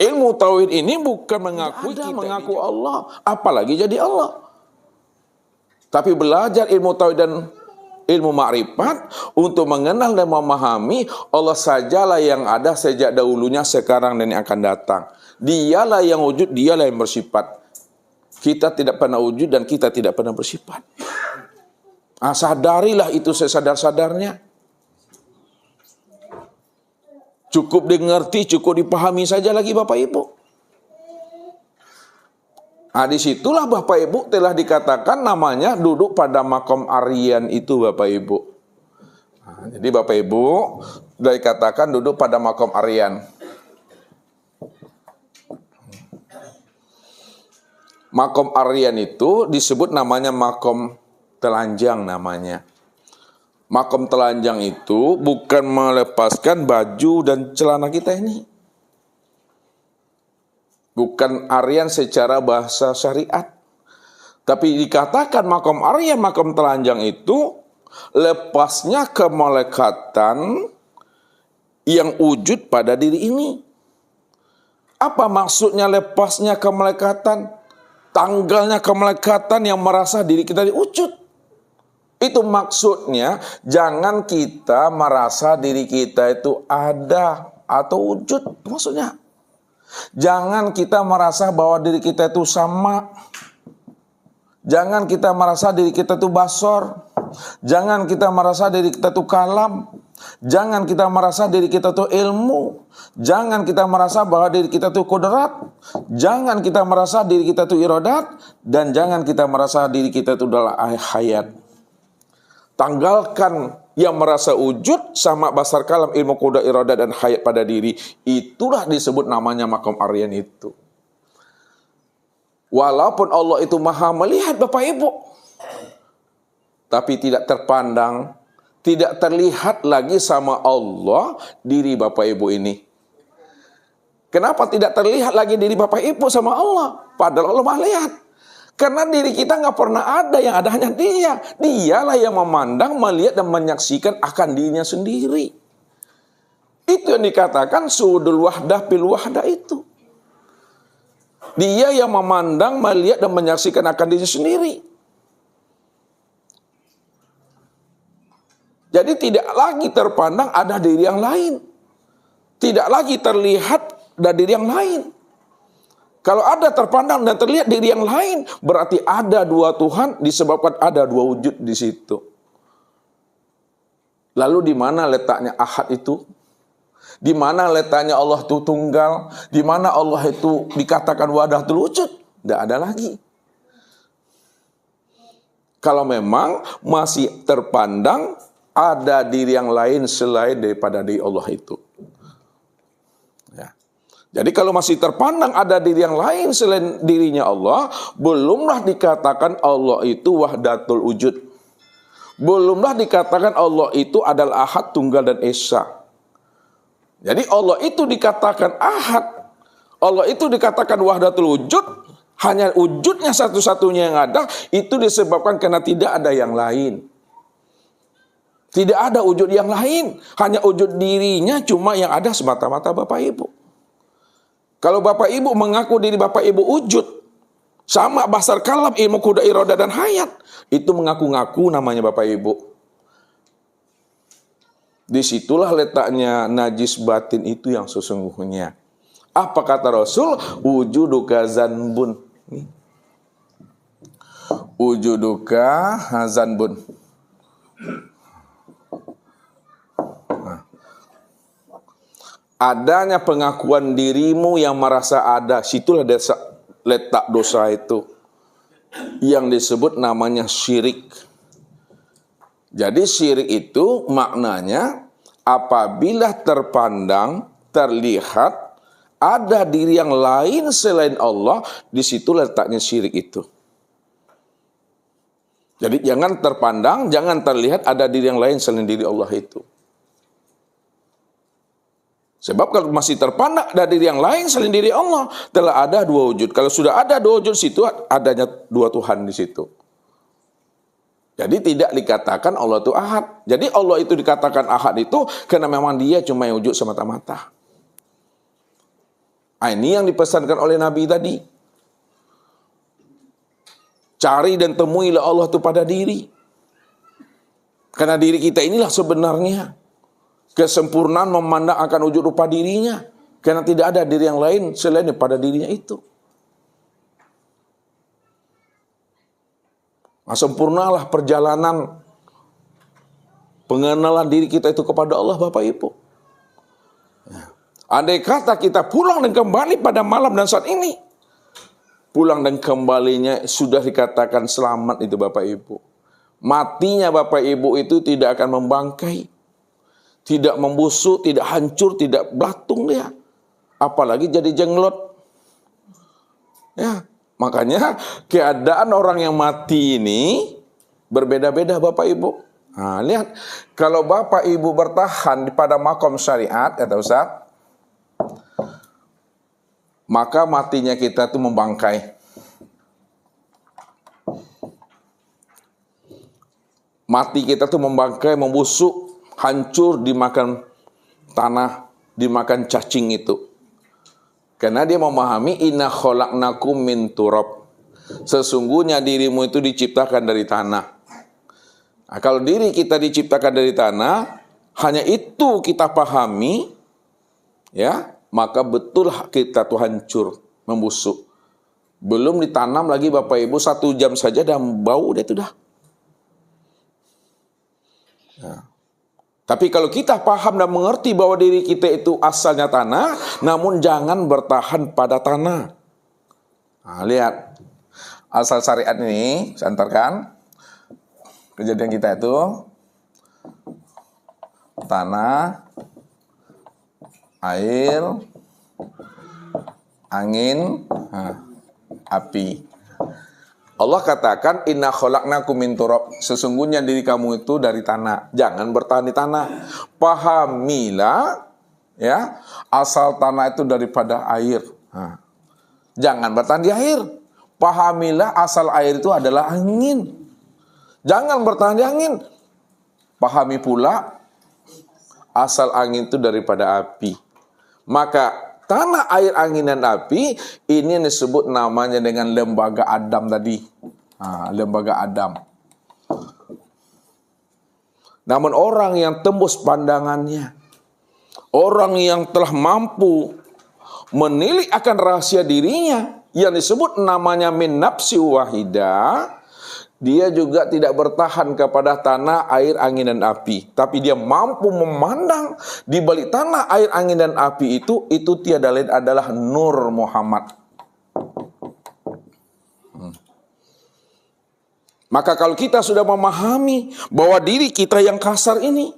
Ilmu tauhid ini bukan mengakui kita mengaku Allah, apalagi jadi Allah. Tapi belajar ilmu tauhid dan ilmu makrifat untuk mengenal dan memahami Allah sajalah yang ada sejak dahulunya, sekarang dan yang akan datang. Dialah yang wujud, dialah yang bersifat. Kita tidak pernah wujud dan kita tidak pernah bersifat. Ah, sadarilah itu sesadar-sadarnya. Cukup dimengerti, cukup dipahami saja lagi Bapak Ibu. Nah, di situlah Bapak Ibu telah dikatakan namanya duduk pada makom Aryan itu Bapak Ibu. Nah, jadi Bapak Ibu sudah dikatakan duduk pada makom Aryan. Makom Aryan itu disebut namanya makom telanjang namanya. Makom telanjang itu bukan melepaskan baju dan celana kita ini. Bukan Aryan secara bahasa syariat. Tapi dikatakan makom Aryan, makom telanjang itu lepasnya kemalekatan yang wujud pada diri ini. Apa maksudnya lepasnya kemalekatan? Tanggalnya kemalekatan yang merasa diri kita diwujud. Itu maksudnya jangan kita merasa diri kita itu ada atau wujud. Maksudnya jangan kita merasa bahwa diri kita itu sama. Jangan kita merasa diri kita itu basor. Jangan kita merasa diri kita itu kalam. Jangan kita merasa diri kita itu ilmu. Jangan kita merasa bahwa diri kita itu kodrat. Jangan kita merasa diri kita itu irodat. Dan jangan kita merasa diri kita itu adalah hayat. Tanggalkan yang merasa wujud sama basar kalam ilmu kuda irada dan hayat pada diri. Itulah disebut namanya makom aryan itu. Walaupun Allah itu maha melihat Bapak Ibu. Tapi tidak terpandang, tidak terlihat lagi sama Allah diri Bapak Ibu ini. Kenapa tidak terlihat lagi diri Bapak Ibu sama Allah? Padahal Allah maha lihat. Karena diri kita nggak pernah ada, yang ada hanya dia. Dialah yang memandang, melihat, dan menyaksikan akan dirinya sendiri. Itu yang dikatakan sudul wahdah pil wahdah itu. Dia yang memandang, melihat, dan menyaksikan akan dirinya sendiri. Jadi tidak lagi terpandang ada diri yang lain. Tidak lagi terlihat ada diri yang lain. Kalau ada terpandang dan terlihat diri yang lain, berarti ada dua Tuhan disebabkan ada dua wujud di situ. Lalu di mana letaknya ahad itu? Di mana letaknya Allah itu tunggal? Di mana Allah itu dikatakan wadah wujud? Tidak ada lagi. Kalau memang masih terpandang ada diri yang lain selain daripada diri Allah itu. Jadi kalau masih terpandang ada diri yang lain selain dirinya Allah, belumlah dikatakan Allah itu wahdatul wujud. Belumlah dikatakan Allah itu adalah ahad, tunggal, dan esa. Jadi Allah itu dikatakan ahad. Allah itu dikatakan wahdatul wujud. Hanya wujudnya satu-satunya yang ada, itu disebabkan karena tidak ada yang lain. Tidak ada wujud yang lain. Hanya wujud dirinya cuma yang ada semata-mata Bapak Ibu. Kalau Bapak Ibu mengaku diri Bapak Ibu wujud, sama basar kalam ilmu kuda iroda dan hayat, itu mengaku-ngaku namanya Bapak Ibu. Di situlah letaknya najis batin itu yang sesungguhnya. Apa kata Rasul? Wujuduka zanbun. Wujuduka zanbun. Adanya pengakuan dirimu yang merasa ada, situlah desa, letak dosa itu. Yang disebut namanya syirik. Jadi syirik itu maknanya apabila terpandang, terlihat, ada diri yang lain selain Allah, di situ letaknya syirik itu. Jadi jangan terpandang, jangan terlihat ada diri yang lain selain diri Allah itu. Sebab kalau masih terpandang dari yang lain selain diri Allah, telah ada dua wujud. Kalau sudah ada dua wujud situ, adanya dua Tuhan di situ. Jadi tidak dikatakan Allah itu ahad. Jadi Allah itu dikatakan ahad itu karena memang dia cuma yang wujud semata-mata. Nah, ini yang dipesankan oleh Nabi tadi. Cari dan temuilah Allah itu pada diri. Karena diri kita inilah sebenarnya kesempurnaan memandang akan wujud rupa dirinya. Karena tidak ada diri yang lain selain pada dirinya itu. Nah, sempurnalah perjalanan pengenalan diri kita itu kepada Allah Bapak Ibu. Ya. Andai kata kita pulang dan kembali pada malam dan saat ini, pulang dan kembalinya sudah dikatakan selamat itu Bapak Ibu. Matinya Bapak Ibu itu tidak akan membangkai, tidak membusuk, tidak hancur, tidak belatung dia. Apalagi jadi jenglot. Ya, makanya keadaan orang yang mati ini berbeda-beda Bapak Ibu. Nah, lihat, kalau Bapak Ibu bertahan pada makom syariat, kata Ustaz, maka matinya kita itu membangkai. Mati kita itu membangkai, membusuk, hancur dimakan tanah, dimakan cacing itu. Karena dia memahami inna khalaqnakum min turab. Sesungguhnya dirimu itu diciptakan dari tanah. Nah, kalau diri kita diciptakan dari tanah, hanya itu kita pahami, ya maka betul kita tuh hancur, membusuk. Belum ditanam lagi Bapak Ibu satu jam saja dan bau dia sudah. Ya. Tapi kalau kita paham dan mengerti bahwa diri kita itu asalnya tanah, namun jangan bertahan pada tanah. Nah, lihat asal syariat ini, saya antarkan kejadian kita itu tanah air, angin, nah, api. Allah katakan inna khalaqnakum min turab. Sesungguhnya diri kamu itu dari tanah. Jangan bertahan di tanah. Pahamilah ya, asal tanah itu daripada air. Nah, jangan bertahan di air. Pahamilah asal air itu adalah angin. Jangan bertahan di angin. Pahami pula asal angin itu daripada api. Maka tanah, air, angin, dan api ini disebut namanya dengan lembaga Adam tadi. Nah, lembaga Adam. Namun orang yang tembus pandangannya, orang yang telah mampu menilik akan rahasia dirinya yang disebut namanya min nafsi wahidah, dia juga tidak bertahan kepada tanah, air, angin, dan api. Tapi dia mampu memandang di balik tanah, air, angin, dan api itu, itu tiada lain adalah Nur Muhammad. Hmm. Maka kalau kita sudah memahami bahwa diri kita yang kasar ini,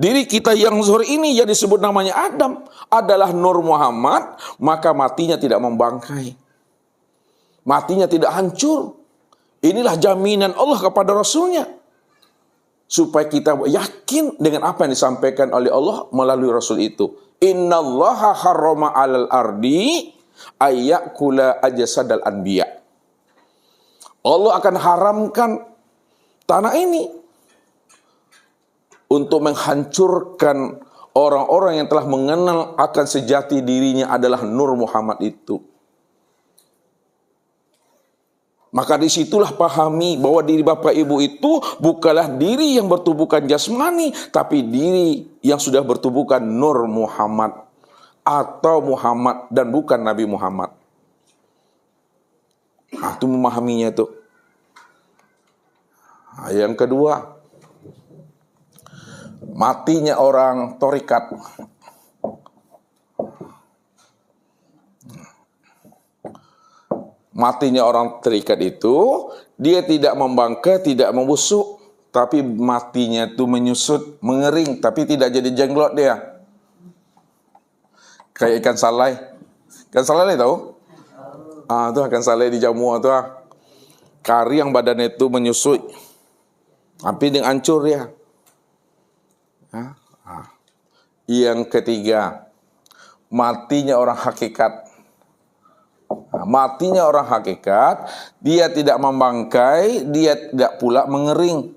diri kita yang zuhur ini yang disebut namanya Adam adalah Nur Muhammad, maka matinya tidak membangkai. Matinya tidak hancur, Inilah jaminan Allah kepada Rasulnya. Supaya kita yakin dengan apa yang disampaikan oleh Allah melalui Rasul itu. Inna allaha harrama alal ardi ayyakula ajsadal anbiya. Allah akan haramkan tanah ini untuk menghancurkan orang-orang yang telah mengenal akan sejati dirinya adalah Nur Muhammad itu. Maka di situlah pahami bahwa diri Bapak Ibu itu bukanlah diri yang bertubuhkan jasmani, tapi diri yang sudah bertubuhkan Nur Muhammad atau Muhammad dan bukan Nabi Muhammad. Nah, itu memahaminya itu. Nah, yang kedua, matinya orang torikat matinya orang terikat itu, dia tidak membangka, tidak membusuk, tapi matinya itu menyusut, mengering, tapi tidak jadi jenglot dia. Kayak ikan salai. Ikan salai tahu? Ah, itu ikan salai di jamu itu ah. Kari yang badannya itu menyusut. Tapi dengan hancur. Ah. Yang ketiga, matinya orang hakikat Nah, matinya orang hakikat, dia tidak membangkai, dia tidak pula mengering.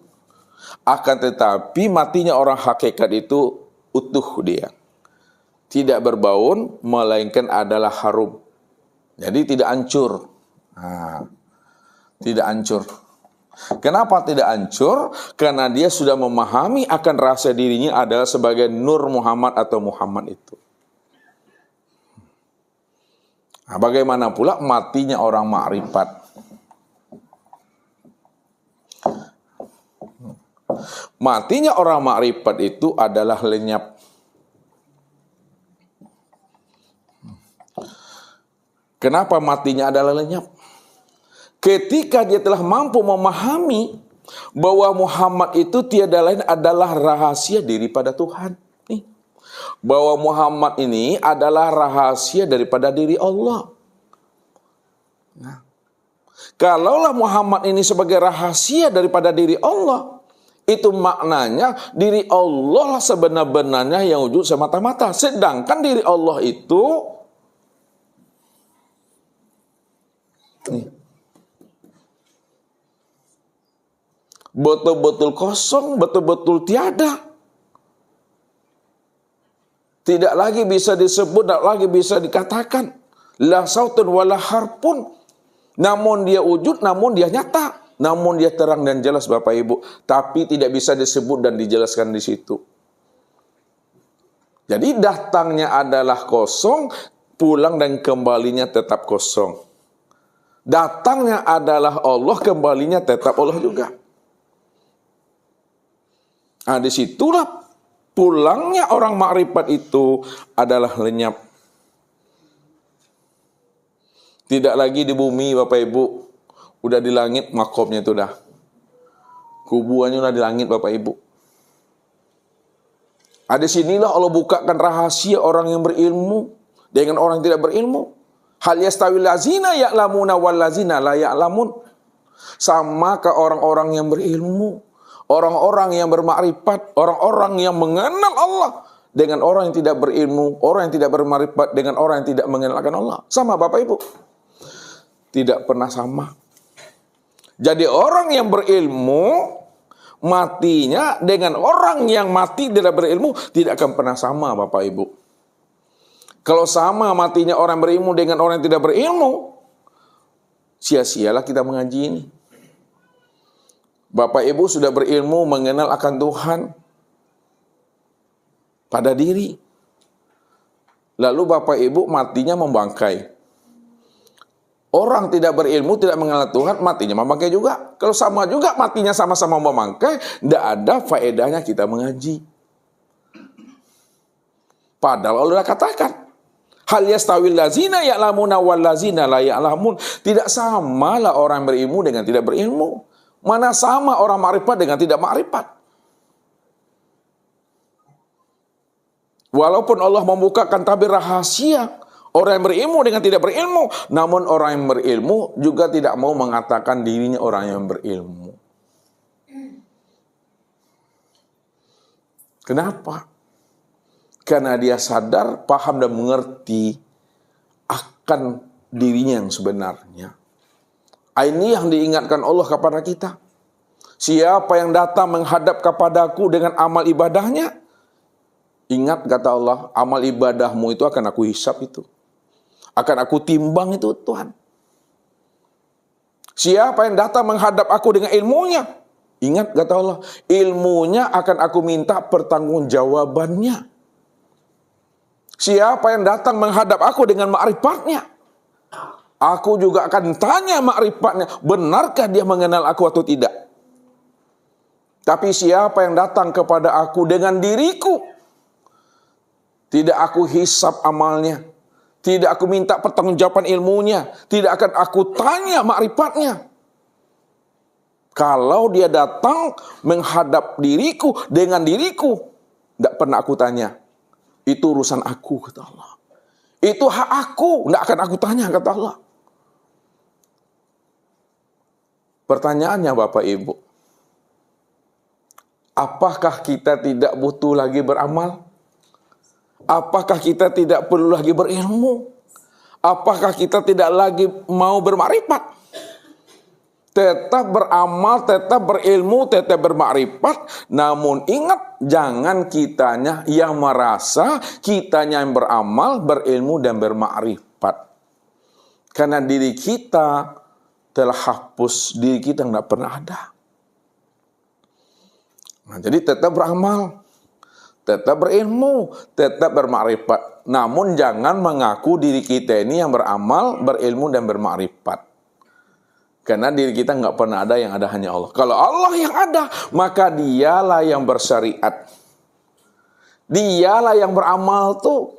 Akan tetapi matinya orang hakikat itu utuh dia. tidak berbaun, melainkan adalah harum. Jadi tidak hancur. Nah, tidak hancur. Kenapa tidak hancur? Karena dia sudah memahami akan rasa dirinya adalah sebagai Nur Muhammad atau Muhammad itu. Nah, bagaimana pula matinya orang makrifat? Matinya orang makrifat itu adalah lenyap. Kenapa matinya adalah lenyap? ketika dia telah mampu memahami bahwa Muhammad itu tiada lain adalah rahasia daripada Tuhan. Nih. Bahwa Muhammad ini adalah rahasia daripada diri Allah. Nah. Kalaulah Muhammad ini sebagai rahasia daripada diri Allah, itu maknanya diri Allah sebenar-benarnya yang wujud semata-mata. Sedangkan diri Allah itu nih, betul-betul kosong, betul-betul tiada. Tidak lagi bisa disebut, tidak lagi bisa dikatakan. La sautun wala harpun. Namun dia wujud, namun dia nyata. Namun dia terang dan jelas Bapak Ibu. Tapi tidak bisa disebut dan dijelaskan di situ. Jadi datangnya adalah kosong, pulang dan kembalinya tetap kosong. Datangnya adalah Allah, kembalinya tetap Allah juga. Nah, di situlah pulangnya orang makrifat itu adalah lenyap. Tidak lagi di bumi Bapak Ibu. Udah di langit makomnya itu dah. Kubuannya udah di langit Bapak Ibu. Ada sinilah Allah bukakan rahasia orang yang berilmu dengan orang yang tidak berilmu. Hal yastawil lazina ya'lamuna wal lazina la ya'lamun. Sama ke orang-orang yang berilmu orang-orang yang bermakrifat, orang-orang yang mengenal Allah dengan orang yang tidak berilmu, orang yang tidak bermakrifat dengan orang yang tidak mengenalkan Allah. Sama Bapak Ibu. Tidak pernah sama. Jadi orang yang berilmu matinya dengan orang yang mati tidak berilmu tidak akan pernah sama Bapak Ibu. Kalau sama matinya orang berilmu dengan orang yang tidak berilmu, sia-sialah kita mengaji ini. Bapak Ibu sudah berilmu mengenal akan Tuhan pada diri. Lalu Bapak Ibu matinya membangkai. Orang tidak berilmu, tidak mengenal Tuhan, matinya membangkai juga. Kalau sama juga matinya sama-sama membangkai, tidak ada faedahnya kita mengaji. Padahal Allah katakan, Hal yastawil lazina ya'lamuna wal lazina la ya'lamun. Tidak samalah orang berilmu dengan tidak berilmu. Mana sama orang makrifat dengan tidak makrifat. Walaupun Allah membukakan tabir rahasia, orang yang berilmu dengan tidak berilmu, namun orang yang berilmu juga tidak mau mengatakan dirinya orang yang berilmu. Kenapa? Karena dia sadar, paham dan mengerti akan dirinya yang sebenarnya. Ah, ini yang diingatkan Allah kepada kita. Siapa yang datang menghadap kepadaku dengan amal ibadahnya, ingat kata Allah, amal ibadahmu itu akan aku hisap itu. Akan aku timbang itu Tuhan. Siapa yang datang menghadap aku dengan ilmunya, ingat kata Allah, ilmunya akan aku minta pertanggungjawabannya. Siapa yang datang menghadap aku dengan ma'rifatnya, Aku juga akan tanya makrifatnya, benarkah dia mengenal aku atau tidak? Tapi siapa yang datang kepada aku dengan diriku, tidak aku hisap amalnya, tidak aku minta pertanggungjawaban ilmunya, tidak akan aku tanya makrifatnya. Kalau dia datang menghadap diriku dengan diriku, tidak pernah aku tanya. Itu urusan aku, kata Allah. Itu hak aku, tidak akan aku tanya, kata Allah. Pertanyaannya Bapak Ibu, apakah kita tidak butuh lagi beramal? Apakah kita tidak perlu lagi berilmu? Apakah kita tidak lagi mau bermakrifat? tetap beramal, tetap berilmu, tetap bermakrifat. Namun ingat, jangan kitanya yang merasa, kitanya yang beramal, berilmu dan bermakrifat. Karena diri kita telah hapus, diri kita nggak pernah ada. Nah, jadi tetap beramal, tetap berilmu, tetap bermakrifat. Namun jangan mengaku diri kita ini yang beramal, berilmu dan bermakrifat. Karena diri kita nggak pernah ada yang ada hanya Allah. Kalau Allah yang ada, maka dialah yang bersyariat. Dialah yang beramal tuh.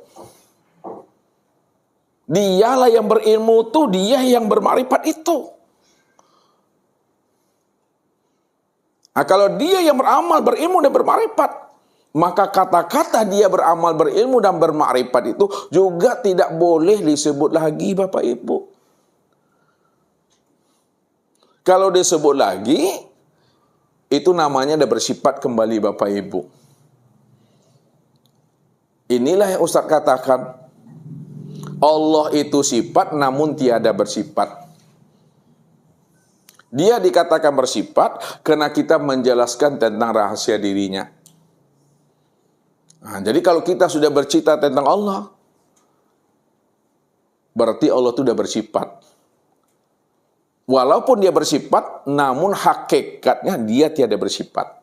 Dialah yang berilmu tuh, dia yang bermarifat itu. Nah, kalau dia yang beramal, berilmu dan bermarifat, maka kata-kata dia beramal, berilmu dan bermarifat itu juga tidak boleh disebut lagi Bapak Ibu. Kalau disebut lagi, itu namanya ada bersifat kembali Bapak Ibu. Inilah yang Ustaz katakan. Allah itu sifat namun tiada bersifat. Dia dikatakan bersifat karena kita menjelaskan tentang rahasia dirinya. Nah, jadi kalau kita sudah bercita tentang Allah, berarti Allah itu sudah bersifat. Walaupun dia bersifat, namun hakikatnya dia tiada bersifat.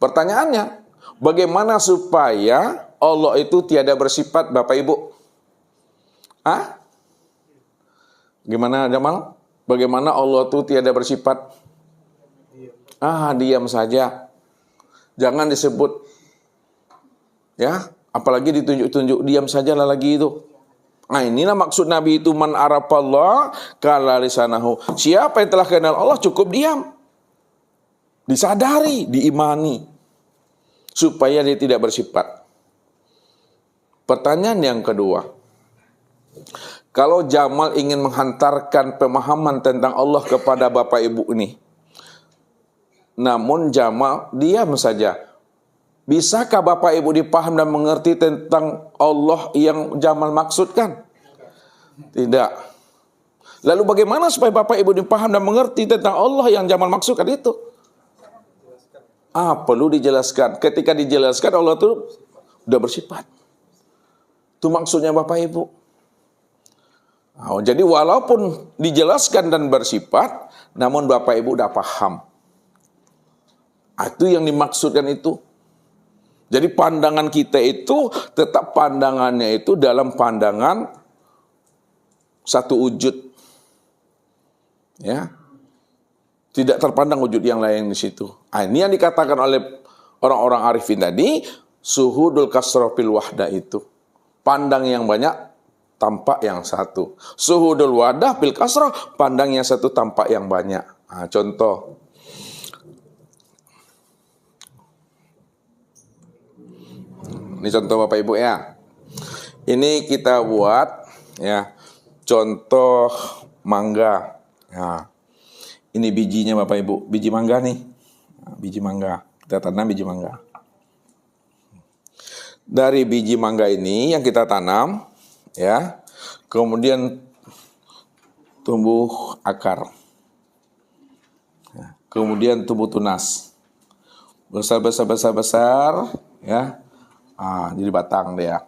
Pertanyaannya, bagaimana supaya Allah itu tiada bersifat, Bapak Ibu? Ah? Gimana Jamal? Bagaimana Allah itu tiada bersifat? Ah, diam saja. Jangan disebut. Ya, apalagi ditunjuk-tunjuk diam saja lah lagi itu. Nah inilah maksud Nabi itu man arafallah kala lisanahu. Siapa yang telah kenal Allah cukup diam. Disadari, diimani. Supaya dia tidak bersifat. Pertanyaan yang kedua. Kalau Jamal ingin menghantarkan pemahaman tentang Allah kepada Bapak Ibu ini. Namun Jamal diam saja. Bisakah Bapak Ibu dipaham dan mengerti tentang Allah yang Jamal maksudkan? Tidak. Lalu bagaimana supaya Bapak Ibu dipaham dan mengerti tentang Allah yang Jamal maksudkan itu? Ah, perlu dijelaskan. Ketika dijelaskan Allah itu sudah bersifat. Itu maksudnya Bapak Ibu. Oh, jadi walaupun dijelaskan dan bersifat, namun Bapak Ibu sudah paham. Ah, itu yang dimaksudkan itu. Jadi pandangan kita itu tetap pandangannya itu dalam pandangan satu wujud. Ya. Tidak terpandang wujud yang lain di situ. Nah, ini yang dikatakan oleh orang-orang arifin tadi, suhudul kasrofil wahda itu. Pandang yang banyak, tampak yang satu. Suhudul wadah bil kasroh, pandang yang satu, tampak yang banyak. Nah, contoh, Ini contoh Bapak Ibu ya. Ini kita buat ya contoh mangga. Ya. Ini bijinya Bapak Ibu, biji mangga nih. Biji mangga. Kita tanam biji mangga. Dari biji mangga ini yang kita tanam ya. Kemudian tumbuh akar. Ya. Kemudian tumbuh tunas. Besar besar besar besar ya Ah, jadi batang dia.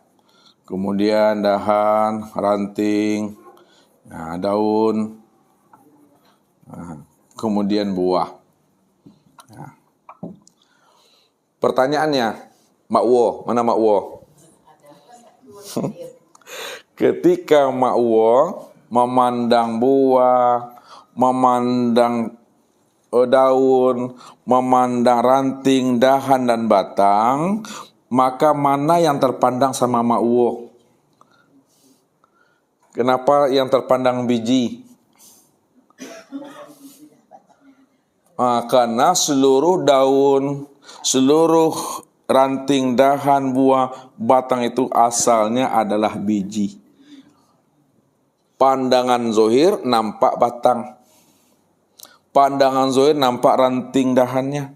Kemudian dahan, ranting, nah, daun, nah, kemudian buah. Nah. Pertanyaannya, Mak Wo, mana Mak Wo? Ketika Mak Wo memandang buah, memandang eh, daun, memandang ranting, dahan, dan batang, maka mana yang terpandang sama Mak Uwo? Kenapa yang terpandang biji? Ah, karena seluruh daun, seluruh ranting, dahan, buah, batang itu asalnya adalah biji. Pandangan zohir nampak batang. Pandangan zohir nampak ranting dahannya.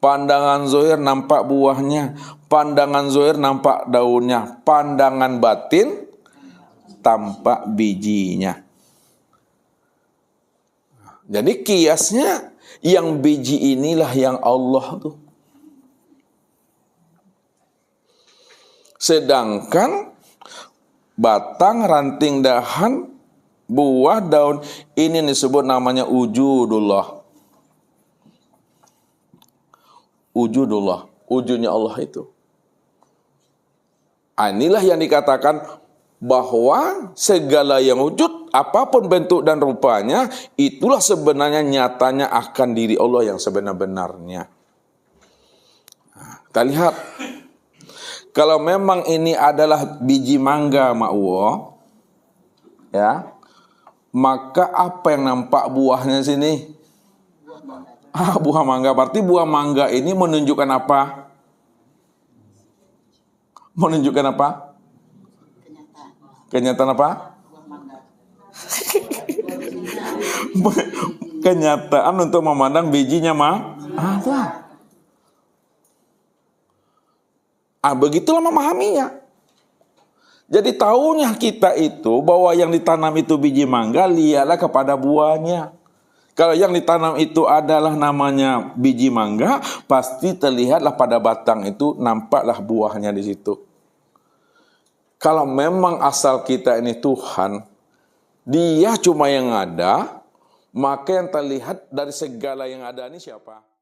Pandangan zohir nampak buahnya. Pandangan zohir nampak daunnya. Pandangan batin tampak bijinya. Jadi kiasnya yang biji inilah yang Allah tuh. Sedangkan batang, ranting, dahan, buah, daun ini disebut namanya wujudullah. Wujudullah, wujudnya Allah itu. Ah, inilah yang dikatakan bahwa segala yang wujud, apa pun bentuk dan rupanya, itulah sebenarnya nyatanya akan diri Allah yang sebenar-benarnya. Nah, kita lihat kalau memang ini adalah biji mangga makwo, ya, maka apa yang nampak buahnya sini? Ah, buah mangga. Berarti buah mangga ini menunjukkan apa? Menunjukkan apa? Kenyataan apa? Kenyataan untuk memandang bijinya mah ada. Ah, begitulah memahaminya. Jadi tahunya kita itu bahwa yang ditanam itu biji mangga, lihatlah kepada buahnya. Kalau yang ditanam itu adalah namanya biji mangga, pasti terlihatlah pada batang itu nampaklah buahnya di situ. Kalau memang asal kita ini Tuhan, dia cuma yang ada, maka yang terlihat dari segala yang ada ini siapa?